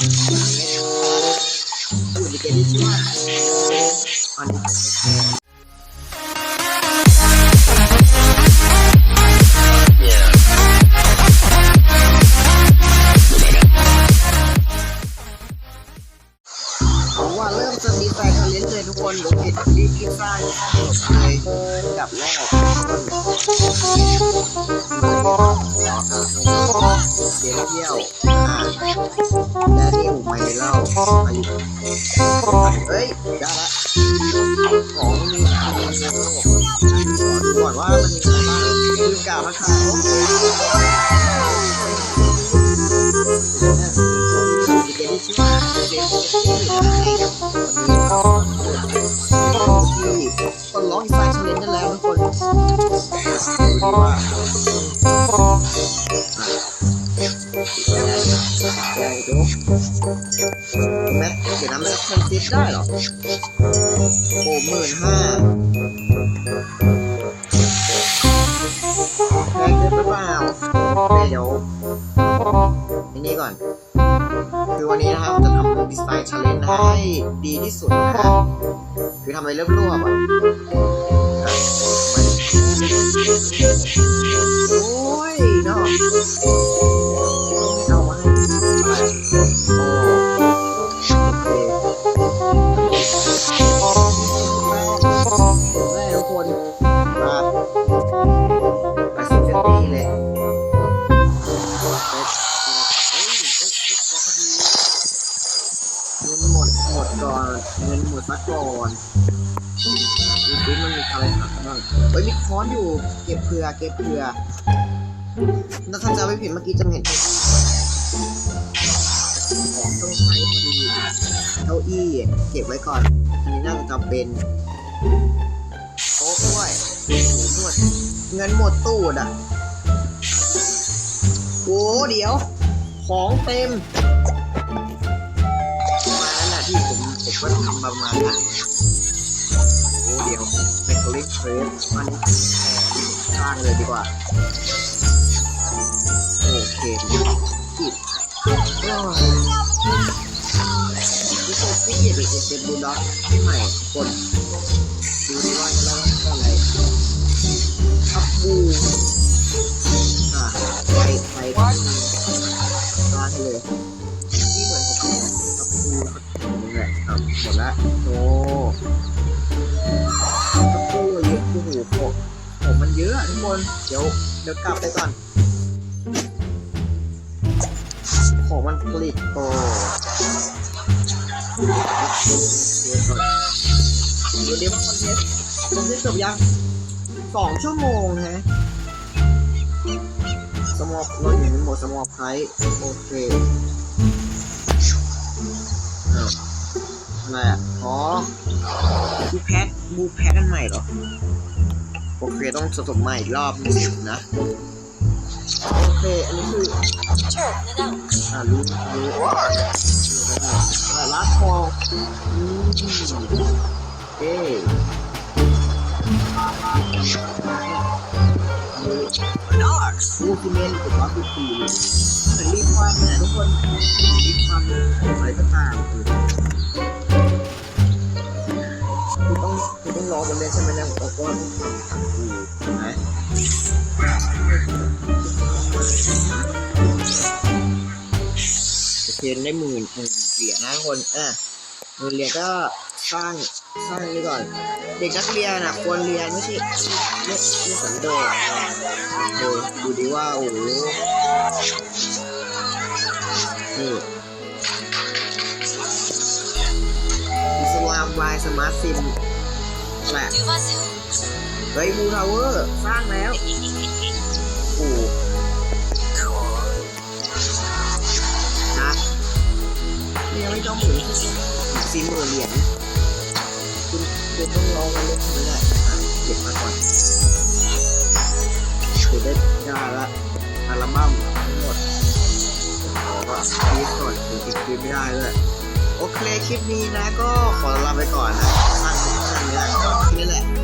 ผมว่าเริ่มจะมีแฟนทาเลนต์เลยทุกคนเดี๋ยวเห็นรีบกินซ่าเลยกับแรก เดี๋ยวเที่ยวอ่าเรียวไม่เล่าอายุเฮ้ย ได้ละของมีอะไรบ้างก่อนว่ามันมีอะไรบ้างคือกาบมะขาม ใหญ่ดูแม็กเดี๋ยวนะแม็กคอนซิสได้เหรอโอ้หมื่นห้าแพงเกินไปเปล่าเดี๋ยวอันนี้ก่อน คือวันนี้นะครับจะทำดีไซน์ชาเลนจ์ให้ดีที่สุดนะฮะคือทำอะไรเรียบรวบอะ ก่อนเงินหมดซะก่อนดูซิมันมีอะไรหาบ้างเฮ้ยมีค้อนอยู่ เก็บเผื่อเก็บเผื่อถ้าท่านจะไม่ผิดเมื่อกี้จะเห็นของต้องใช้พอดีเก้าอี้เก็บไว้ก่อน อันนี้น่าจะจำเป็นโต๊ะด้วยหนวดเงินหมดตู้อะโอ้เดี๋ยว ของเต็ม มาณนั้นะที่ผม ก็ทำประมาณนั้นโอ้เดี๋ยวเป็นตัวเล็กเฟรมมันแทนสร้างเลยดีกว่า โอเคปิดก็ที่โซฟี่เด็กเป็นบูลด็อกใหม่คนดูดีว่าจะเล่าว่าอะไรทับบูอ่าไปไปกันมาเลยที่เหมือนกับครูนี่แหละ ครับหมดละโอ้กับครูเยอะโอ้โหผมผมมันเยอะทุกคน เดี๋ยวเดี๋ยวกลับไปก่อนของมันผลิตโตเดี๋ยวเดี๋ยวคอนเทสต์คอนเทสต์จบยังสองชั่วโมงนะสมอบเราอยู่ในโหมดสมอบไพโอเค บูแพ็คบูแพ็คกันใหม่เหรอ โอเคต้องสะสมใหม่อีกรอบนึงนะ โอเค อันนี้คืออ่ารู้รู้อ่าลาสคออืมเอ้ย Dogs. ลูกซีเมนต์หรือว่าคือปีเหมือรีบควันนะทุกคนรีบควันอะไรก็ตาม คือบนเล่นใช่ไหมนี่ยเพราะว่าต้องทำทางคือใช่ไหมโอเคได้หมื่นหมื่นเหรียญนะคนอะหมื่นเหรียญก็สร้างสร้างนี่ก่อน เด็กนักเรียนนะควรเรียนไม่ใช่ไม่ไม่สันโดษเออดูดิว่าโอ้โหนี่อิสลามวายสมาร์ทซิม แหละเฮ้ยบูทาวเวอร์สร้างแล้วโอ้นะนี่ยังไม่ต้องหมื่นสี่หมื่นเหรียญคุณคุณต้องรอกันเล่นนี้แหละอะเก็บมาก่อนคือได้ได้ละอัลบั้มทั้งหมดขอว่าคีก่อนคือติดคีไม่ได้เลยโอเคคลิปนี้นะก็ขอลาไปก่อนนะ สั้